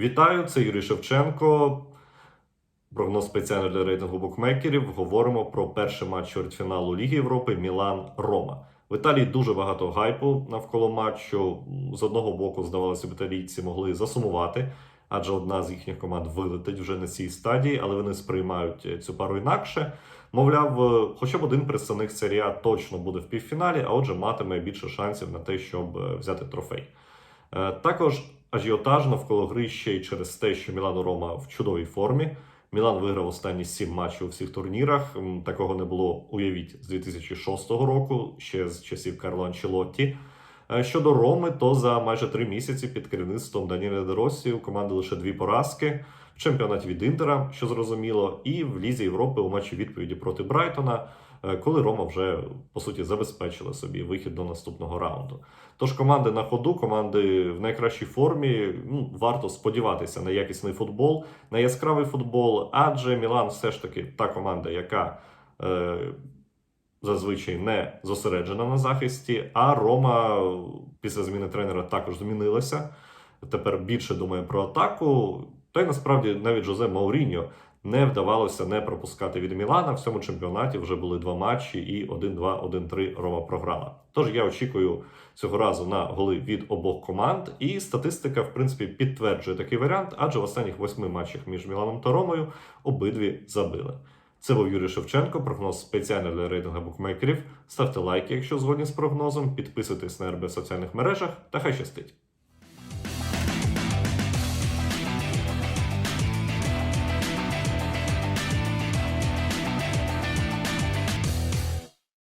Вітаю, це Юрій Шевченко. Прогноз спеціально для рейтингу букмекерів. Говоримо про перший матч чвертьфіналу Ліги Європи Мілан Рома. В Італії дуже багато гайпу навколо матчу. З одного боку, здавалося б, італійці могли засумувати, адже одна з їхніх команд вилетить вже на цій стадії, але вони сприймають цю пару інакше. Мовляв, е, хоча б один представник серії А точно буде в півфіналі, а отже, матиме більше шансів на те, щоб е, взяти трофей. Е, Також ажіотаж навколо гри ще й через те, що Мілан Рома в чудовій формі. Мілан виграв останні сім матчів у всіх турнірах. Такого не було, уявіть, з 2006 року, ще з часів Карло Анчелотті. Е, Щодо Роми, то за майже три місяці під керівництвом Даніеля Деросі у команди лише дві поразки в чемпіонаті від Інтера, що зрозуміло, і в Лізі Європи у матчі відповіді проти Брайтона, е, коли Рома вже по суті забезпечила собі вихід до наступного раунду. Тож команди на ходу, команди в найкращій формі. Ну, варто сподіватися на якісний футбол, на яскравий футбол, адже Мілан все ж таки та команда, яка е, зазвичай не зосереджена на захисті. А Рома після зміни тренера також змінилася. Тепер більше думає про атаку. Та й насправді навіть Жозе Мауріньо не вдавалося не пропускати від Мілана. В цьому чемпіонаті вже були два матчі, і 1-2, 1-3 Рома програла. Тож я очікую цього разу на голи від обох команд. І статистика, в принципі, підтверджує такий варіант, адже в останніх восьми матчах між Міланом та Ромою обидві забили. Це був Юрій Шевченко. Прогноз спеціально для рейтингу букмекерів. Ставте лайки, якщо згодні з прогнозом, підписуйтесь на РБ в соціальних мережах та хай щастить.